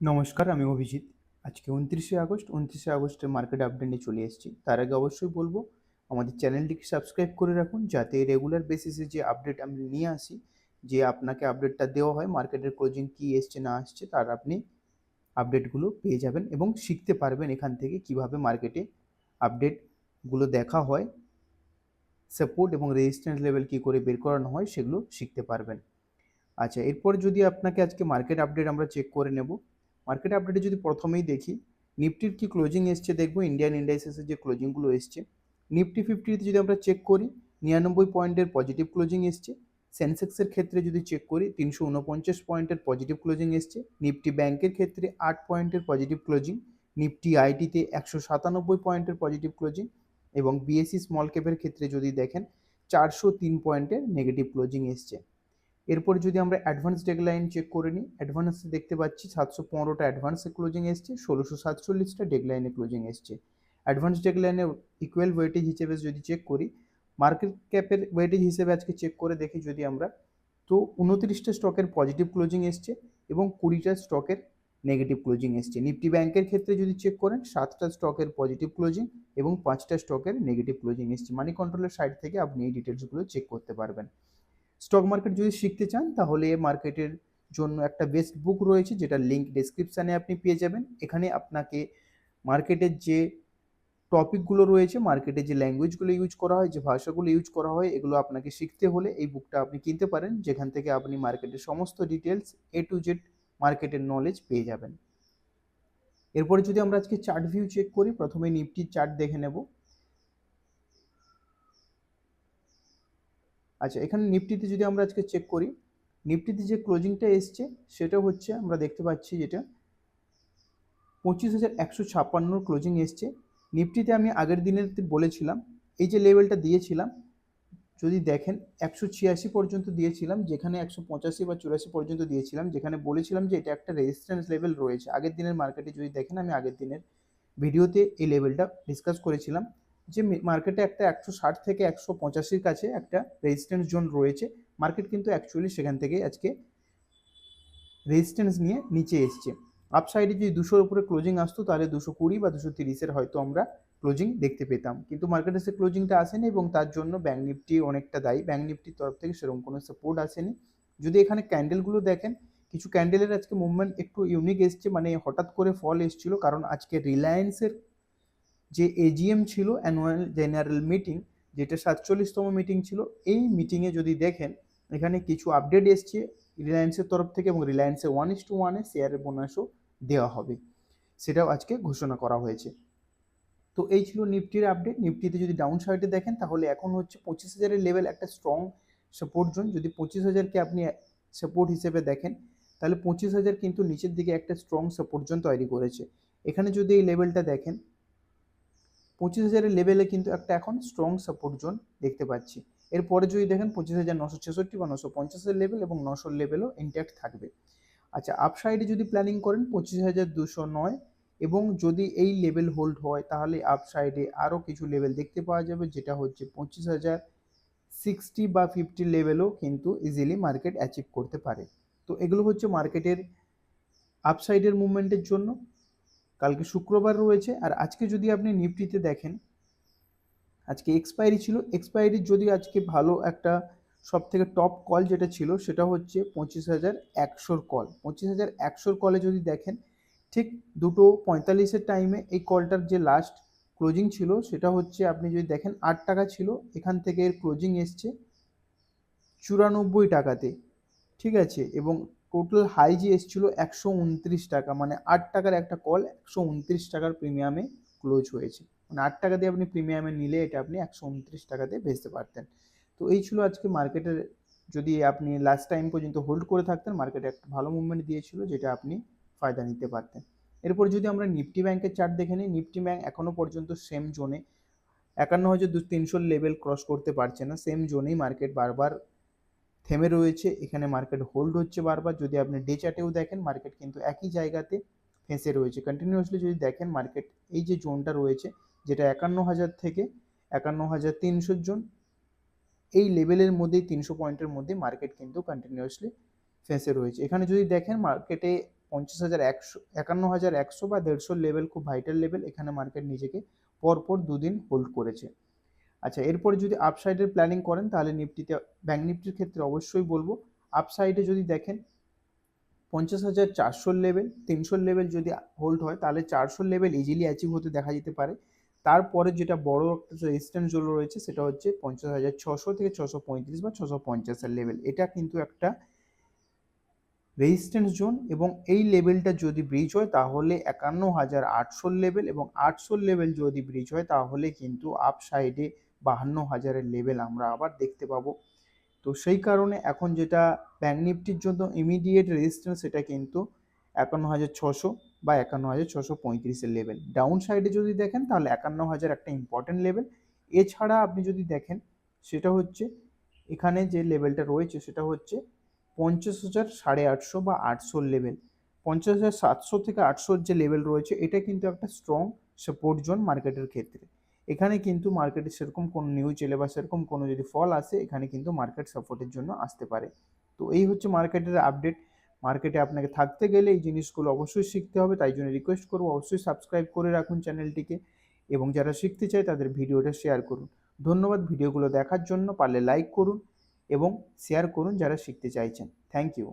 নমস্কার, আমি অভিজিৎ। আজকে উনত্রিশে আগস্ট, উনত্রিশে আগস্টের মার্কেট আপডেট নিয়ে চলে এসেছি। তার আগে অবশ্যই বলব, আমাদের চ্যানেলটিকে সাবস্ক্রাইব করে রাখুন, যাতে রেগুলার বেসিসে যে আপডেট আমি নিয়ে আসি, যে আপনাকে আপডেটটা দেওয়া হয় মার্কেটের ক্লোজিং কী এসছে, না আসছে তার আপনি আপডেটগুলো পেয়ে যাবেন এবং শিখতে পারবেন এখান থেকে কীভাবে মার্কেটে আপডেটগুলো দেখা হয় সাপোর্ট এবং রেজিস্ট্যান্স লেভেল কী করে বের করানো হয়, সেগুলো শিখতে পারবেন। আচ্ছা এরপর যদি আপনাকে আজকে মার্কেট আপডেট আমরা চেক করে নেব মার্কেট আপডেটে যদি প্রথমেই দেখি, নিফটির কি ক্লোজিং এসছে দেখব ইন্ডিয়ান ইন্ডাইসেসের যে ক্লোজিংগুলো এসছে। নিফটি ফিফটিতে যদি আমরা চেক করি, নিরানব্বই পয়েন্টের পজিটিভ ক্লোজিং এসছে। সেন্সেক্সের ক্ষেত্রে যদি চেক করি, তিনশো উনপঞ্চাশ পয়েন্টের পজিটিভ ক্লোজিং এসছে। নিফটি ব্যাংকের ক্ষেত্রে আট পয়েন্টের পজিটিভ ক্লোজিং নিফটি আইটিতে একশো সাতানব্বই পয়েন্টের পজিটিভ ক্লোজিং এবং বিএসসি স্মল ক্যাপের ক্ষেত্রে যদি দেখেন, চারশো তিন পয়েন্টের নেগেটিভ ক্লোজিং এসছে। এরপর যদি আমরা অ্যাডভান্স ডেকলাইন চেক করে নিই অ্যাডভান্সে দেখতে পাচ্ছি সাতশো পনেরোটা অ্যাডভান্সে ক্লোজিং এসছে, ষোলোশো সাতচল্লিশটা ডেকলাইনে ক্লোজিং এসছে। অ্যাডভান্স ডেকলাইনে ইকুয়াল ওয়েটেজ হিসেবে যদি চেক করি মার্কেট ক্যাপের ওয়েটেজ হিসেবে আজকে চেক করে দেখি যদি আমরা, তো উনত্রিশটা স্টকের পজিটিভ ক্লোজিং এসছে এবং কুড়িটা স্টকের নেগেটিভ ক্লোজিং এসছে। নিফটি ব্যাংকের ক্ষেত্রে যদি চেক করেন, সাতটা স্টকের পজিটিভ ক্লোজিং এবং পাঁচটা স্টকের নেগেটিভ ক্লোজিং এসছে। মানি কন্ট্রোলের সাইড থেকে আপনি এই ডিটেলসগুলো চেক করতে পারবেন। স্টক মার্কেট যদি শিখতে চান, তাহলে মার্কেটের জন্য একটা বেস্ট বুক রয়েছে, যেটা লিঙ্ক ডেসক্রিপশানে আপনি পেয়ে যাবেন। এখানে আপনাকে মার্কেটের যে টপিকগুলো রয়েছে মার্কেটে যে ল্যাঙ্গুয়েজগুলো ইউজ করা হয়, যে ভাষাগুলো ইউজ করা হয়, এগুলো আপনাকে শিখতে হলে এই বুকটা আপনি কিনতে পারেন, যেখান থেকে আপনি মার্কেটের সমস্ত ডিটেলস এ টু জেড মার্কেটের নলেজ পেয়ে যাবেন। এরপরে যদি আমরা আজকে চার্ট ভিউ চেক করি, প্রথমে নিফটির চার্ট দেখে নেব। আচ্ছা এখানে নিফটিতে যদি আমরা আজকে চেক করি, নিফটিতে যে ক্লোজিংটা এসছে, সেটা হচ্ছে আমরা দেখতে পাচ্ছি যেটা পঁচিশ হাজার একশো ছাপ্পান্নর ক্লোজিং এসছে। নিফটিতে আমি আগের দিনের বলেছিলাম, এই যে লেভেলটা দিয়েছিলাম, যদি দেখেন একশো ছিয়াশি পর্যন্ত দিয়েছিলাম, যেখানে একশো পঁচাশি বা চুরাশি পর্যন্ত দিয়েছিলাম, যেখানে বলেছিলাম যে এটা একটা রেজিস্ট্যান্স লেভেল রয়েছে। আগের দিনের মার্কেটে যদি দেখেন, আমি আগের দিনের ভিডিওতে এই লেভেলটা ডিসকাস করেছিলাম। যে মার্কেটে একটা একশো ষাট থেকে একশো পঁচাশির কাছে একটা রেজিস্ট্যান্স জোন রয়েছে। মার্কেট কিন্তু অ্যাকচুয়ালি সেখান থেকে আজকে রেজিস্ট্যান্স নিয়ে নিচে এসছে। আপসাইডে যদি দুশোর উপরে ক্লোজিং আসতো, তাহলে দুশো কুড়ি বা দুশো তিরিশের হয়তো আমরা ক্লোজিং দেখতে পেতাম। কিন্তু মার্কেটে সে ক্লোজিংটা আসেনি এবং তার জন্য ব্যাঙ্ক নিফটি অনেকটা দায়ী। ব্যাঙ্ক নিফটির তরফ থেকে সেরকম কোনো সাপোর্ট আসেনি। যদি এখানে ক্যান্ডেলগুলো দেখেন, কিছু ক্যান্ডেলের আজকে মুভমেন্ট একটু ইউনিক এসছে মানে হঠাৎ করে ফল এসছিল। কারণ আজকে রিলায়েন্সের যে এজিএম ছিল অ্যানুয়াল জেনারেল মিটিং যেটা সাতচল্লিশতম মিটিং ছিল, এই মিটিংয়ে যদি দেখেন, এখানে কিছু আপডেট এসছে রিলায়েন্সের তরফ থেকে এবং রিলায়েন্সের ওয়ান ইস টু ওয়ানে শেয়ারের বোনাসও দেওয়া হবে। সেটাও আজকে ঘোষণা করা হয়েছে। তো এই ছিল নিফটির আপডেট নিফটিতে যদি ডাউন সাইডে দেখেন, তাহলে এখন হচ্ছে পঁচিশ হাজারের লেভেল একটা স্ট্রং সাপোর্ট জোন যদি পঁচিশ হাজারকে আপনি সাপোর্ট হিসেবে দেখেন, তাহলে পঁচিশ হাজার কিন্তু নিচের দিকে একটা স্ট্রং সাপোর্ট জোন তৈরি করেছে। এখানে যদি এই লেভেলটা দেখেন পঁচিশ হাজারের লেভেলে কিন্তু একটা এখন স্ট্রং সাপোর্ট জোন দেখতে পাচ্ছি। এরপরে যদি দেখেন পঁচিশ হাজার নশো ছেষট্টি বা নশো পঞ্চাশের লেভেল এবং নশোর লেভেলও ইন্ট্যাক্ট থাকবে। আচ্ছা আপ সাইডে যদি প্ল্যানিং করেন পঁচিশ হাজার দুশো নয় এবং যদি এই লেভেল হোল্ড হয়, তাহলে আপ সাইডে আরও কিছু লেভেল দেখতে পাওয়া যাবে, যেটা হচ্ছে পঁচিশ হাজার সিক্সটি বা ফিফটি লেভেলও কিন্তু ইজিলি মার্কেট অ্যাচিভ করতে পারে। তো এগুলো হচ্ছে মার্কেটের আপসাইডের মুভমেন্টের জন্য। কালকে শুক্রবার রয়েছে, আর আজকে যদি আপনি নিফটিতে দেখেন, আজকে এক্সপায়ারি ছিল এক্সপায়ারির যদি আজকে ভালো একটা সব থেকে টপ কল যেটা ছিল, সেটা হচ্ছে পঁচিশ হাজার একশোর কল পঁচিশ হাজার একশোর কলে যদি দেখেন, ঠিক দুটো পঁয়তাল্লিশের টাইমে এই কলটার যে লাস্ট ক্লোজিং ছিল, সেটা হচ্ছে আপনি যদি দেখেন আট টাকা ছিল, এখান থেকে এর ক্লোজিং এসছে চুরানব্বই টাকাতে, ঠিক আছে? এবং টোটাল হাই যে এসেছিল একশো উনত্রিশ টাকা মানে আট টাকার একটা কল একশো উনত্রিশ টাকার প্রিমিয়ামে ক্লোজ হয়েছে। মানে আট টাকা দিয়ে আপনি প্রিমিয়ামে নিলে এটা আপনি একশো উনত্রিশ টাকাতে বেচতে পারতেন। তো এই ছিল আজকে মার্কেটের যদি আপনি লাস্ট টাইম পর্যন্ত হোল্ড করে থাকতেন মার্কেটে একটা ভালো মুভমেন্ট দিয়েছিল যেটা আপনি ফায়দা নিতে পারতেন। এরপর যদি আমরা নিফটি ব্যাংকের চার্ট দেখে নিই নিফটি ব্যাংক এখনও পর্যন্ত সেম জোনে একান্ন হাজার দু তিনশোর লেভেল ক্রস করতে পারছে না সেম জোনেই মার্কেট বারবার থেমে রয়েছে। এখানে মার্কেট হোল্ড হচ্ছে বারবার। যদি আপনি ডে চার্টেও দেখেন মার্কেট কিন্তু একই জায়গাতে ফেঁসে রয়েছে। কন্টিনিউয়াসলি যদি দেখেন মার্কেট এই যে জোনটা রয়েছে, যেটা একান্ন হাজার থেকে একান্ন হাজার তিনশোর জোন এই লেভেলের মধ্যেই তিনশো পয়েন্টের মধ্যে মার্কেট কিন্তু কন্টিনিউয়াসলি ফেঁসে রয়েছে। এখানে যদি দেখেন মার্কেটে পঞ্চাশ হাজার একশো, একান্ন হাজার একশো বা দেড়শোর লেভেল খুব ভাইটাল লেভেল এখানে মার্কেট নিজেকে পরপর দুদিন হোল্ড করেছে। আচ্ছা এরপরে যদি আপসাইডের প্ল্যানিং করেন, তাহলে নিফটিতে ব্যাঙ্ক নিফটির ক্ষেত্রে অবশ্যই বলব আপসাইডে যদি দেখেন, পঞ্চাশ হাজার চারশোর লেভেল তিনশোর লেভেল যদি হোল্ড হয়, তাহলে চারশোর লেভেল ইজিলি অ্যাচিভ হতে দেখা যেতে পারে। তারপরে যেটা বড় একটা রেজিস্ট্যান্স জোন রয়েছে, সেটা হচ্ছে পঞ্চাশ হাজার ছশো থেকে ছশো পঁয়ত্রিশ বা ছশো পঞ্চাশের লেভেল এটা কিন্তু একটা রেজিস্ট্যান্স জোন এবং এই লেভেলটা যদি ব্রিজ হয়, তাহলে একান্ন হাজার আটশোর লেভেল এবং আটশোর লেভেল যদি ব্রিজ হয়, তাহলে কিন্তু আপ সাইডে বাহান্ন হাজারের লেভেল আমরা আবার দেখতে পাবো। তো সেই কারণে এখন যেটা ব্যাঙ্ক নিফটির জন্য ইমিডিয়েট রেজিস্ট্যান্স সেটা কিন্তু একান্ন হাজার ছশো বা একান্ন হাজার ছশো পঁয়ত্রিশের লেভেল ডাউন সাইডে যদি দেখেন তাহলে একান্ন হাজার একটা ইম্পর্টেন্ট লেভেল এছাড়া আপনি যদি দেখেন সেটা হচ্ছে এখানে যে লেভেলটা রয়েছে সেটা হচ্ছে পঞ্চাশ হাজার সাড়ে আটশো বা আটশোর লেভেল পঞ্চাশ হাজার সাতশো থেকে আটশোর যে লেভেল রয়েছে এটা কিন্তু একটা স্ট্রং সাপোর্ট জোন মার্কেটের ক্ষেত্রে। এখানে কিন্তু মার্কেটে সেরকম কোনো নিউজ এলে বা সেরকম কোনো যদি ফল আসে, এখানে কিন্তু মার্কেট সাপোর্টের জন্য আসতে পারে। তো এই হচ্ছে মার্কেটের আপডেট মার্কেটে আপনাকে থাকতে গেলে এই জিনিসগুলো অবশ্যই শিখতে হবে। তাই জন্য রিকোয়েস্ট করব, অবশ্যই সাবস্ক্রাইব করে রাখুন চ্যানেলটিকে এবং যারা শিখতে চায় তাদের ভিডিওটা শেয়ার করুন। ধন্যবাদ ভিডিওগুলো দেখার জন্য। পারলে লাইক করুন এবং শেয়ার করুন যারা শিখতে চাইছেন। Thank you